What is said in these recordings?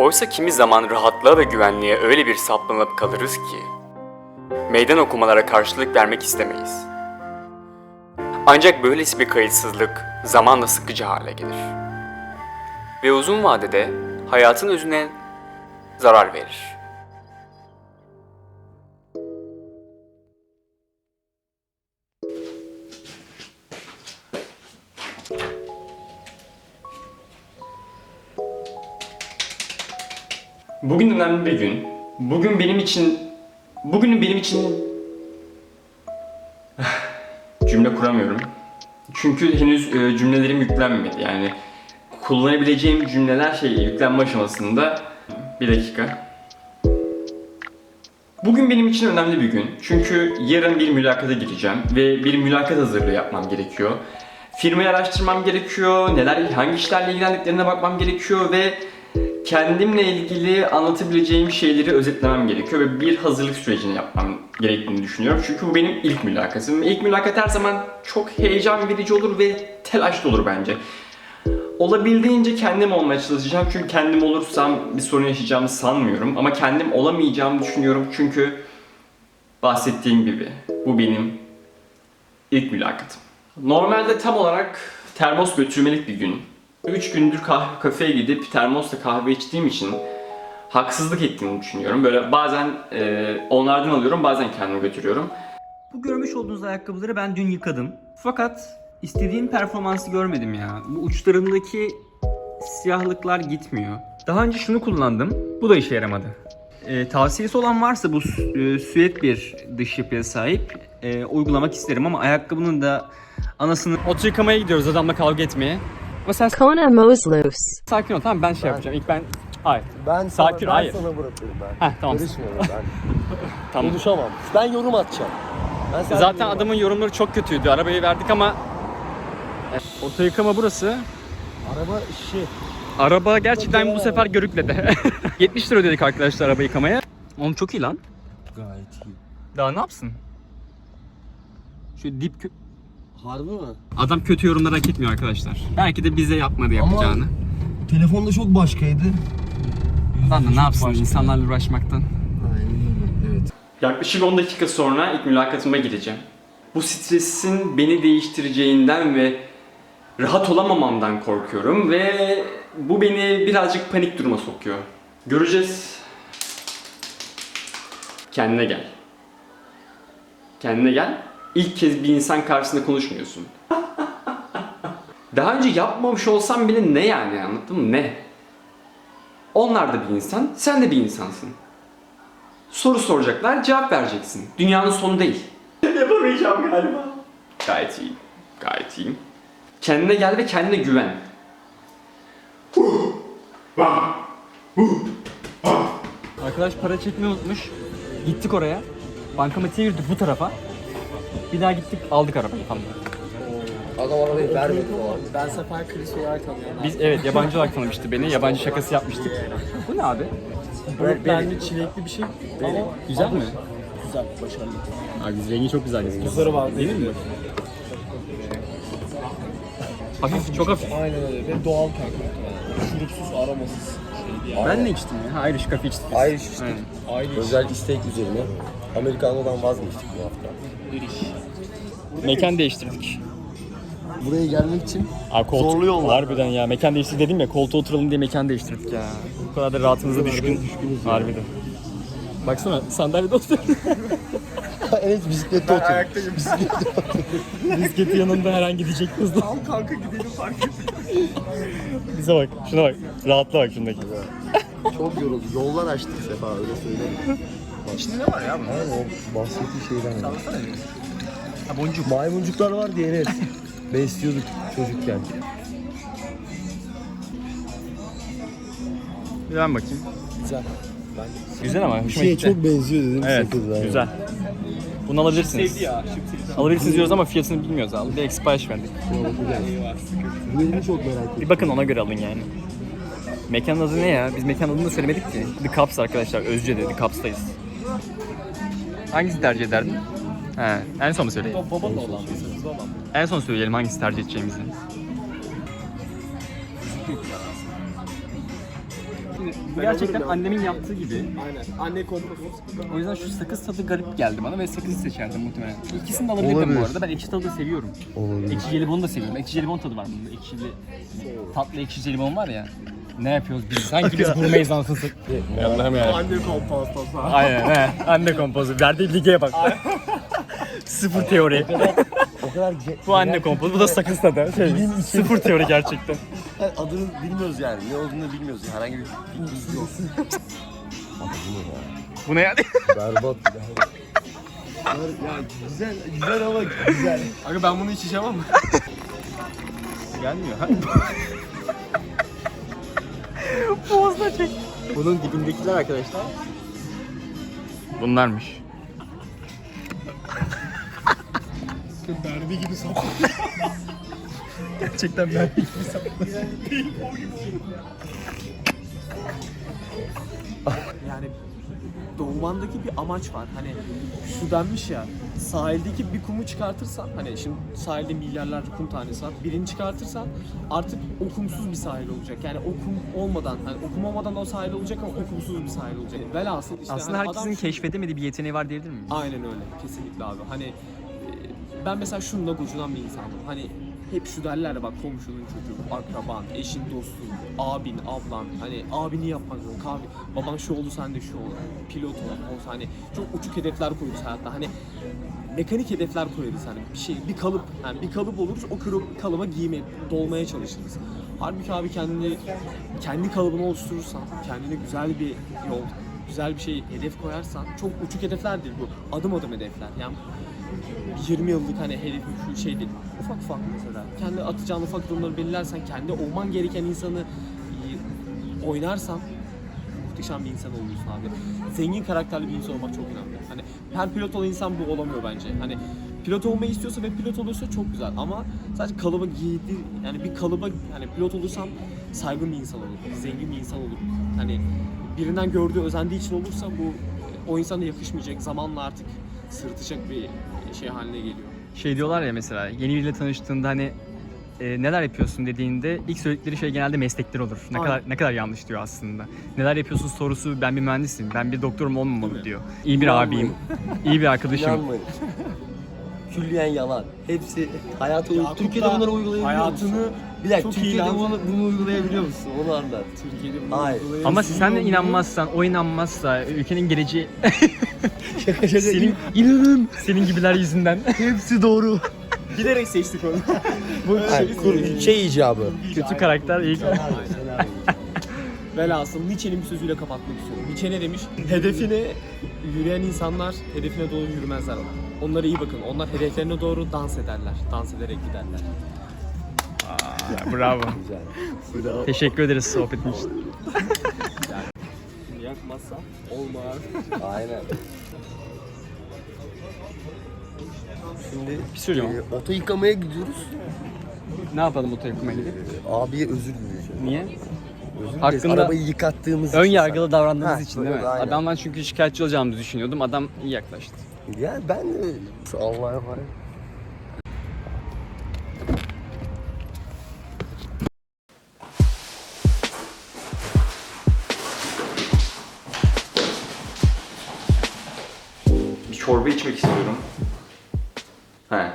Oysa kimi zaman rahatlığa ve güvenliğe öyle bir saplanıp kalırız ki meydan okumalara karşılık vermek istemeyiz. Ancak böylesi bir kayıtsızlık zamanla sıkıcı hale gelir. Ve uzun vadede hayatın özüne zarar verir. Bugün önemli bir gün. Bugün benim için... Bugünün benim için... Cümle kuramıyorum. Çünkü henüz e, cümlelerim yüklenmedi. Yani kullanabileceğim cümleler şey yüklenme aşamasında. Bir dakika. Bugün benim için önemli bir gün. Çünkü yarın bir mülakata gireceğim ve bir mülakat hazırlığı yapmam gerekiyor. Firmayı araştırmam gerekiyor, neler, hangi işlerle ilgilendiklerine bakmam gerekiyor ve kendimle ilgili anlatabileceğim şeyleri özetlemem gerekiyor ve bir hazırlık sürecini yapmam gerektiğini düşünüyorum. Çünkü bu benim ilk mülakatım. İlk mülakat her zaman çok heyecan verici olur ve telaşlı olur bence. Olabildiğince kendim olmaya çalışacağım çünkü kendim olursam bir sorun yaşayacağımı sanmıyorum ama kendim olamayacağımı düşünüyorum çünkü bahsettiğim gibi bu benim ilk mülakatım. Normalde tam olarak termos götürmelik bir gün. 3 gündür kah- kafeye gidip termosla kahve içtiğim için haksızlık ettiğimi düşünüyorum. Böyle bazen e, onlardan alıyorum bazen kendim götürüyorum. Bu görmüş olduğunuz ayakkabıları ben dün yıkadım. Fakat istediğim performansı görmedim ya. Bu uçlarındaki siyahlıklar gitmiyor. Daha önce şunu kullandım. Bu da işe yaramadı. Ee, tavsiyesi olan varsa bu e, süet bir dış yapıya sahip e, uygulamak isterim ama ayakkabının da anasını... Oto yıkamaya gidiyoruz adamla kavga etmeye. Sen Kona Moslos. sakin ol tamam ben şey yapacağım. İlk ben... Hayır. Ben Sakin, sana, ben hayır. sana bırakıyorum ben. Heh, tamam. Karışmıyorum ben. Tamam. Konuşamam. Ben yorum atacağım. Ben sadece Zaten yorum adamın yorumları çok kötüydü. Arabayı verdik ama... Oto yıkama burası. atacağım. Araba işi. Araba gerçekten bu sefer görükledi. 70 lira ödedik arkadaşlar araba yıkamaya. Oğlum çok iyi lan. Gayet iyi. Daha ne yapsın? Şu dip kö- Harbi mi? Adam kötü yorumlar hak etmiyor arkadaşlar. Belki de bize yapmadı yapacağını. Telefonda çok başkaydı. Lan da ne yapsın insanlarla uğraşmaktan. Aynen öyle. Evet. Yaklaşık 10 dakika sonra ilk mülakatıma gideceğim. Bu stresin beni değiştireceğinden ve rahat olamamamdan korkuyorum ve bu beni birazcık panik duruma sokuyor. Göreceğiz. Kendine gel. Kendine gel. İlk kez bir insan karşısında konuşmuyorsun. Daha önce yapmamış olsam bile ne yani anladın mı? Ne? Onlar da bir insan, sen de bir insansın. Soru soracaklar, cevap vereceksin. Dünyanın sonu değil. Yapamayacağım galiba. Gayet iyiyim. Gayet iyiyim. Kendine gel ve kendine güven. Arkadaş para çekmeyi unutmuş. Gittik oraya. Bankamatiğe yürüdük bu tarafa. Bir daha gittik aldık arabayı tam da. Adam arabayı vermedi falan. Ben Sefer Chris olarak tanıyorum. Biz evet yabancı olarak tanımıştı beni. Yabancı şakası yapmıştık. Bu ne abi? Bence çilekli bir şey ama Güzel mi? güzel, başarılı. Abi rengi çok güzel gözüküyor. Kızları var Değil mi? Hafif, çok hafif. Aynen öyle ve doğal kanka. Şurupsuz, aromasız. Şey. Ben ne içtim ya? Ha, Irish coffee içtik biz. Irish içtik. Özel istek üzerine. Amerikano'dan vazgeçtik bu hafta. Mekan değiştirdik. Buraya gelmek için Abi koltuk, Zorluyorlar. Harbiden ya mekan değiştirdik dedim ya koltuğa oturalım diye mekan değiştirdik ya. Bu kadar da rahatımıza düşkün. Harbiden. Baksana sandalyede oturuyorum. Enes bisiklette oturuyor. Ayaktayım. Bisikleti yanında her an gidecek hızlı. Al kanka gidelim fark et. Bize bak şuna bak. Rahatla bak şundaki. Çok yoruldu. Yollar açtık Sefa öyle söyleyeyim. İçinde ne var ya bunun? Aynen o bahsettiği şeyden. Ha boncuk. Maymuncuklar var diye Enes. Besliyorduk çocukken. Bir ben bakayım. Güzel. Güzel ama hoşuma şeye gitti. çok benziyor dedim Evet sakız yani. güzel. Bunu alabilirsiniz. Sevdi ya. Şıp sevdi. Alabilirsiniz diyoruz ama fiyatını bilmiyoruz abi. Bir eksipaj verdik. Bu elini çok merak ettim. Bir bakın ona göre alın yani. Mekanın adı ne ya? Biz mekanın adını da söylemedik ki. The Cups arkadaşlar. Özce'de The Cups'tayız. Hangisi tercih ederdin? He, en son mu söyleyelim? Babanla olan mı? Olan mı? En son söyleyelim hangisi tercih edeceğimizi. Şimdi bu gerçekten annemin yaptığı gibi. Aynen. Anne kompostu. O yüzden şu sakız tadı garip geldi bana ve sakızı seçerdim muhtemelen. İkisini de alabilirdim Olabilir. bu arada. Ben ekşi tadı da seviyorum. Olabilir. Ekşi jelibonu da seviyorum. Ekşi jelibon tadı var bunda. Ekşili, tatlı ekşi jelibon var ya. Ne yapıyoruz biz? Sanki biz gurmeyiz anasını Allah'ım ya. Anne kompostu. Aynen he. Anne kompozu. Verdiği lige bak. Sıfır teori. O kadar ge- Bu anne kompozu. Bu da sakız tadı. Şey, sıfır teori gerçekten. Yani adını bilmiyoruz yani. Ne olduğunu bilmiyoruz. Herhangi bir bilgimiz yok. Ama bu ne ya? Bu ne yani? Berbat. ya güzel, güzel ama güzel. Aga ben bunu içeceğim ama. Gelmiyor. Bunun dibindekiler arkadaşlar. Bunlarmış. Mermi gibi sap. Gerçekten ben. Yani doğumandaki bir amaç var. Hani şu denmiş ya sahildeki bir kumu çıkartırsan hani şimdi sahilde milyarlarca kum tanesi var. Birini çıkartırsan artık o kumsuz bir sahil olacak. Yani o kum olmadan hani o kum olmadan da o sahil olacak ama o kumsuz bir sahil olacak. Velhasıl işte Aslında hani herkesin adam şu- keşfedemediği bir yeteneği var diyebilir miyim? Aynen öyle. Kesinlikle abi. Hani e, ben mesela şununla gocunan bir insandım. Hani hep şu derler bak komşunun çocuğu, akraban, eşin, dostun, abin, ablan. Hani abini yapmak yok abi. Baban şu oldu sen de şu ol. Pilot ol, hani çok uçuk hedefler koyuyoruz hayatta. Hani mekanik hedefler koyarız hani bir şey bir kalıp yani bir kalıp oluruz o kalıp, kalıba giyme dolmaya çalışırız. Halbuki abi kendini kendi kalıbını oluşturursan kendine güzel bir yol güzel bir şey hedef koyarsan çok uçuk hedefler değil bu adım adım hedefler yani 20 yıllık hani hedefim şu şey değil ufak ufak mesela kendi atacağın ufak adımları belirlersen kendi olman gereken insanı oynarsan muhteşem bir insan oluyorsun abi. Zengin karakterli bir insan olmak çok önemli. Hani her pilot olan insan bu olamıyor bence. Hani pilot olmayı istiyorsa ve pilot olursa çok güzel ama sadece kalıba giydir yani bir kalıba hani pilot olursan saygın bir insan olur, zengin bir insan olur. Hani birinden gördüğü, özendiği için olursa bu o insana yakışmayacak, zamanla artık sırıtacak bir şey haline geliyor. Şey diyorlar ya mesela yeni biriyle tanıştığında hani e, neler yapıyorsun dediğinde ilk söyledikleri şey genelde meslekler olur. Ne Aynen. kadar ne kadar yanlış diyor aslında. Neler yapıyorsun sorusu ben bir mühendisim, ben bir doktorum olmamalı diyor. İyi bir abiyim, iyi bir arkadaşım. İnanmayın. Külliyen yalan. Hepsi hayatı Yakup Türkiye'de da bunları uygulayabiliyor musun? hayatını Bir dakika çok iyi Türkiye'de lanse- bunu, bunu uygulayabiliyor musun? Onu anlat. Türkiye'de bunu Hayır. uygulayabiliyor. Ama sen de inanmazsan, o inanmazsa, ülkenin geleceği Şaka şaka. senin inanın. senin gibiler yüzünden. Hepsi doğru. bilerek seçtik onu. Bu Hayır, kur- şey icabı. kötü karakter ilk. Velhasıl Nietzsche'nin bir sözüyle kapatmak istiyorum. Nietzsche ne demiş? Hedefine yürüyen insanlar hedefine doğru yürümezler. Onlara iyi bakın. Onlar hedeflerine doğru dans ederler. Dans ederek giderler. Bravo. Güzel. Bravo. Teşekkür ederiz sohbetin için. Şimdi yakmazsa olmaz. Aynen. Şimdi Bir şey söyleyeceğim. e, oto yıkamaya gidiyoruz. Ne yapalım oto yakmaya gidip? Abiye özür dileyeceğim. Niye? Özür. Hakkında Arabayı yıkattığımız Ön için yargılı davrandığınız Ha, için değil mi? aynen. Adamdan çünkü şikayetçi olacağımızı düşünüyordum. Adam iyi yaklaştı. Yani ben de Allah'a emanet. Bir çorba içmek istiyorum. He.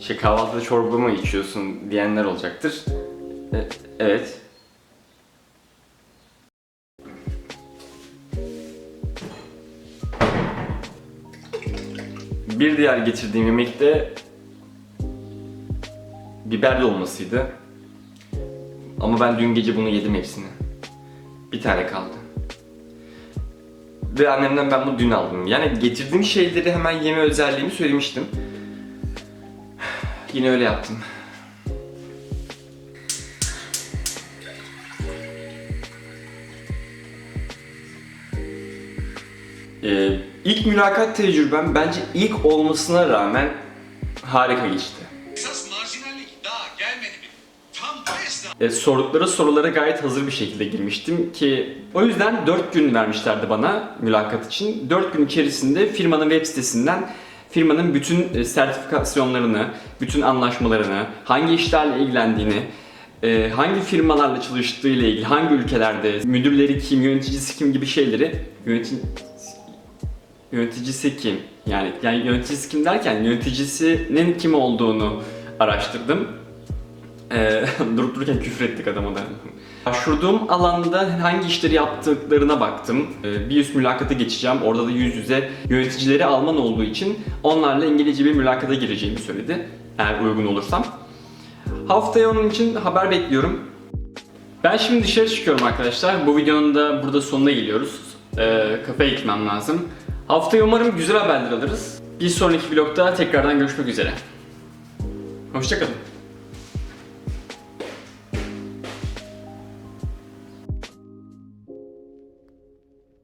Şey kahvaltıda çorba mı içiyorsun diyenler olacaktır. E, evet. Bir diğer getirdiğim yemek de biber dolmasıydı. Ama ben dün gece bunu yedim hepsini. Bir tane kaldı. Ve annemden ben bunu dün aldım. Yani getirdiğim şeyleri hemen yeme özelliğimi söylemiştim. Yine öyle yaptım. Ee, ilk mülakat tecrübem bence ilk olmasına rağmen harika geçti. Esas marjinallik daha gelmedi mi? Tam bu esnaf. E, sordukları sorulara gayet hazır bir şekilde girmiştim ki o yüzden 4 gün vermişlerdi bana mülakat için. 4 gün içerisinde firmanın web sitesinden firmanın bütün e, sertifikasyonlarını, bütün anlaşmalarını, hangi işlerle ilgilendiğini, e, hangi firmalarla çalıştığı ile ilgili, hangi ülkelerde, müdürleri kim, yöneticisi kim gibi şeyleri yönetici yöneticisi kim? Yani yani yöneticisi kim derken yöneticisinin kim olduğunu araştırdım. Ee, durup dururken küfür ettik adama da. Başvurduğum alanda hangi işleri yaptıklarına baktım. Ee, bir üst mülakata geçeceğim. Orada da yüz yüze yöneticileri Alman olduğu için onlarla İngilizce bir mülakata gireceğimi söyledi. Eğer uygun olursam. Haftaya onun için haber bekliyorum. Ben şimdi dışarı çıkıyorum arkadaşlar. Bu videonun da burada sonuna geliyoruz. Ee, kafeye gitmem lazım. Haftaya umarım güzel haberler alırız. Bir sonraki vlogda tekrardan görüşmek üzere. Hoşçakalın.